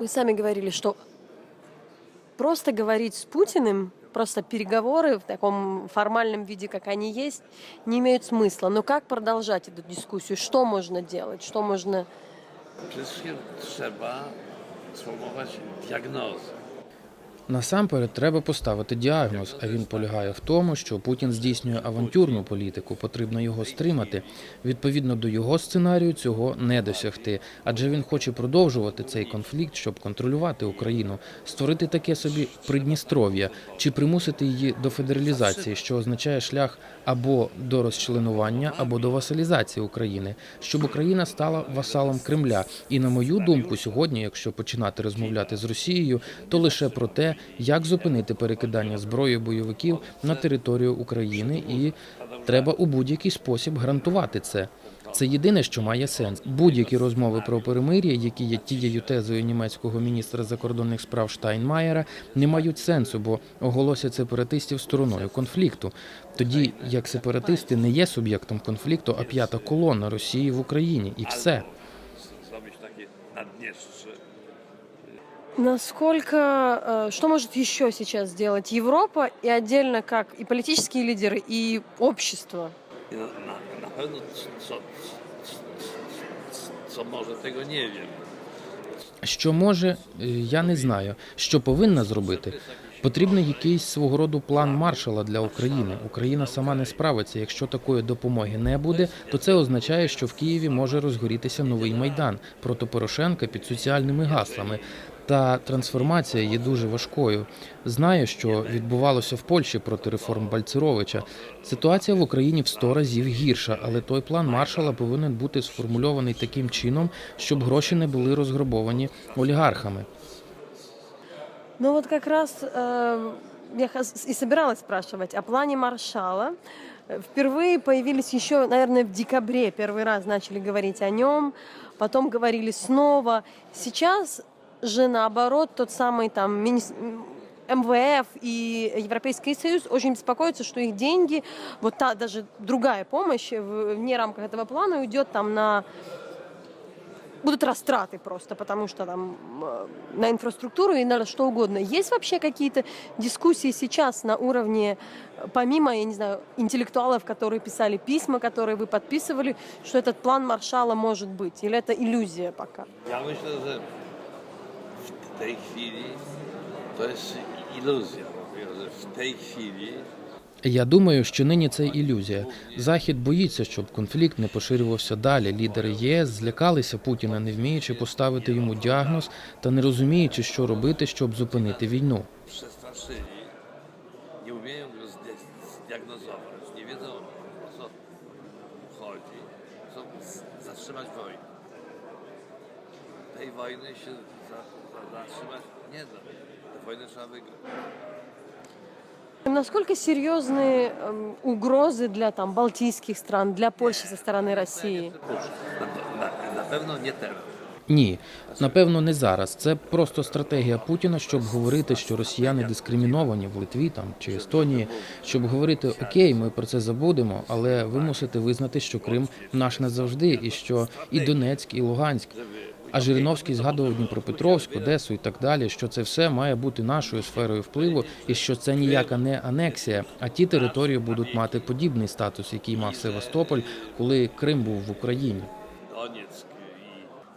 Вы сами говорили, что просто говорить с Путиным, просто переговоры в таком формальном виде, как они есть, не имеют смысла. Но как продолжать эту дискуссию? Что можно делать? Что можно... Wszystkim trzeba sformułować diagnozę. Насамперед треба поставити діагноз, а він полягає в тому, що Путін здійснює авантюрну політику, потрібно його стримати. Відповідно до його сценарію цього не досягти, адже він хоче продовжувати цей конфлікт, щоб контролювати Україну, створити таке собі Придністров'я чи примусити її до федералізації, що означає шлях або до розчленування, або до васалізації України, щоб Україна стала васалом Кремля. І на мою думку, сьогодні, якщо починати розмовляти з Росією, то лише про те, як зупинити перекидання зброї бойовиків на територію України, і треба у будь-який спосіб гарантувати це. Це єдине, що має сенс. Будь-які розмови про перемир'я, які є тією тезою німецького міністра закордонних справ Штайнмаєра, не мають сенсу, бо оголосять сепаратистів стороною конфлікту. Тоді як сепаратисти не є суб'єктом конфлікту, а п'ята колона Росії в Україні, і все. Насколько... э, Что может еще сейчас сделать Европа и отдельно как и политические лидеры, и общество? Na, na, na pewno co, co, co może tego nie wiem. Що може, е, я не знаю. Що повинна зробити? Потрібен якийсь свого роду план маршала для України. Україна сама не справиться. Якщо такої допомоги не буде, то це означає, що в Києві може розгорітися новий майдан проти Порошенка під соціальними гаслами. Та трансформація є дуже важкою. Знаю, що відбувалося в Польщі проти реформ Бальцеровича. Ситуація в Україні в сто разів гірша, але той план маршала повинен бути сформульований таким чином, щоб гроші не були розграбовані олігархами. Ну вот как раз э, я хас- и собиралась спрашивать о плане Маршала. Э, Впервые появились еще, наверное, в декабре первый раз начали говорить о нем, потом говорили снова. Сейчас же наоборот тот самый там МВФ и Европейский Союз очень беспокоятся, что их деньги, вот та даже другая помощь вне рамках этого плана уйдет там на будут растраты просто, потому что там на инфраструктуру и на что угодно. Есть вообще какие-то дискуссии сейчас на уровне, помимо, я не знаю, интеллектуалов, которые писали письма, которые вы подписывали, что этот план Маршала может быть? Или это иллюзия пока? W tej chwili to jest iluzja. W tej chwili Я думаю, що нині це ілюзія. Захід боїться, щоб конфлікт не поширювався далі. Лідери єС злякалися Путіна, не вміючи поставити йому діагноз та не розуміючи, що робити, щоб зупинити війну. przestraszyli, nie umieją go zdia- zdiagnozować, nie wiedzą o co chodzi, chcą z- zatrzymać wojnę. Tej wojny się za, za, zatrzymać nie da. Tę wojnę trzeba wygrać. Насколько серьезны эм, угрозы для там, балтийских стран, для Польши со стороны России? Na, na, na pewno nie teraz. Ні, напевно, не зараз. Це просто стратегія Путіна, щоб говорити, що росіяни дискриміновані в Литві там чи Естонії, щоб говорити окей, ми про це забудемо, але ви мусите визнати, що Крим наш назавжди, і що і Донецьк, і Луганськ. А Жириновський згадував Дніпропетровськ, Одесу і так далі, що це все має бути нашою сферою впливу, і що це ніяка не анексія, а ті території будуть мати подібний статус, який мав Севастополь, коли Крим був в Україні.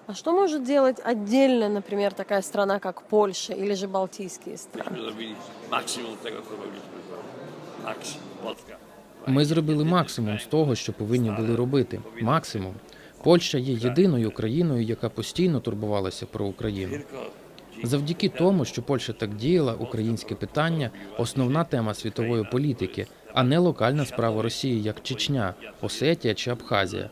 А что может делать отдельно, например, такая страна, как Польша или же Балтийские страны? Polska. Ми зробили максимум з того, що повинні були робити. Максимум. Польща є єдиною країною, яка постійно турбувалася про Україну. Завдяки тому, що Польща так діяла, українське питання основна тема світової політики, а не локальна справа Росії, як Чечня, Осетія чи Абхазія.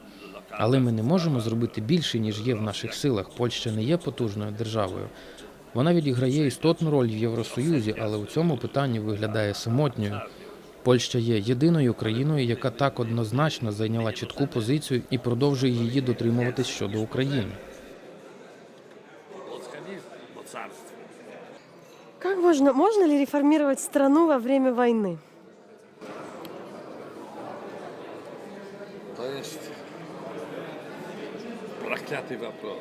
Але ми не можемо зробити більше, ніж є в наших силах. Польща не є потужною державою. Вона відіграє істотну роль в Євросоюзі, але у цьому питанні виглядає самотньою. Польща є єдиною країною, яка так однозначно зайняла чітку позицію і продовжує її дотримуватись щодо України. Як можна можна mocarstwem. Как можно, можно ли реформировать страну во время войны? To jest Проклятий вопрос.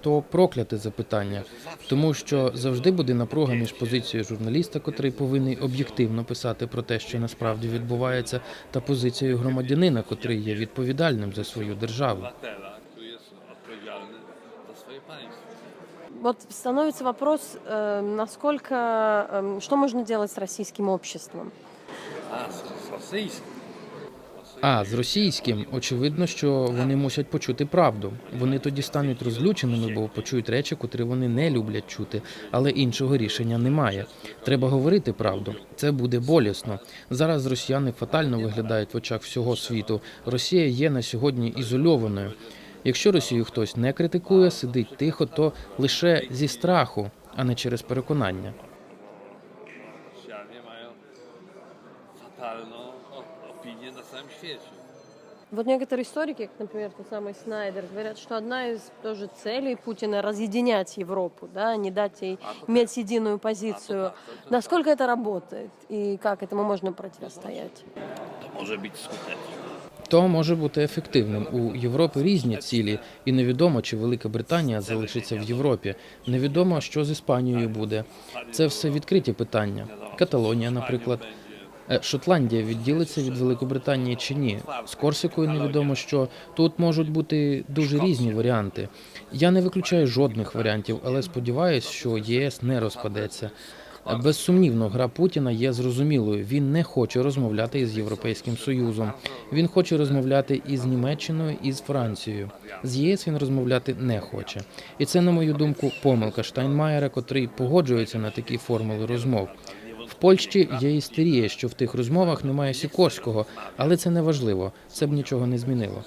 то прокляте запитання, тому що завжди буде напруга між позицією журналіста, котрий повинен об'єктивно писати про те, що насправді відбувається, та позицією громадянина, котрий є відповідальним за свою державу. Вот становится вопрос, э, насколько, эм, что можно делать с российским обществом? Z, z rosyjskim. А з російським очевидно, що вони мусять почути правду. Вони тоді стануть розлюченими, бо почують речі, котрі вони не люблять чути, але іншого рішення немає. Треба говорити правду. Це буде болісно. Зараз росіяни фатально виглядають в очах всього світу. Росія є на сьогодні ізольованою. Якщо Росію хтось не критикує, сидить тихо, то лише зі страху, а не через переконання. opinię na całym świecie. Вот некоторые историки, как, например, тот самый Снайдер, говорят, что одна из тоже целей Путина разъединять Европу, да, не дать ей иметь единую позицию. Насколько это работает и как этому можно противостоять? To może być skuteczne. То може бути ефективним. У Європи різні цілі, і невідомо, чи Велика Британія залишиться в Європі. Невідомо, що з Іспанією буде. Це все відкриті питання. Каталонія, наприклад. Е, Шотландія відділиться від Великобританії чи ні? З Корсикою невідомо що тут можуть бути дуже різні варіанти. Я не виключаю жодних варіантів, але сподіваюся, що єС не розпадеться. Е, Безсумнівно, гра Путіна є зрозумілою. Він не хоче розмовляти із Європейським Союзом. Він хоче розмовляти із Німеччиною і з Францією. З ЄС він розмовляти не хоче. І це, на мою думку, помилка Штайнмаєра, котрий погоджується на такі формули розмов. Польщі є істерія, що в тих розмовах немає Сікорського, але це не важливо. Це б нічого не змінило.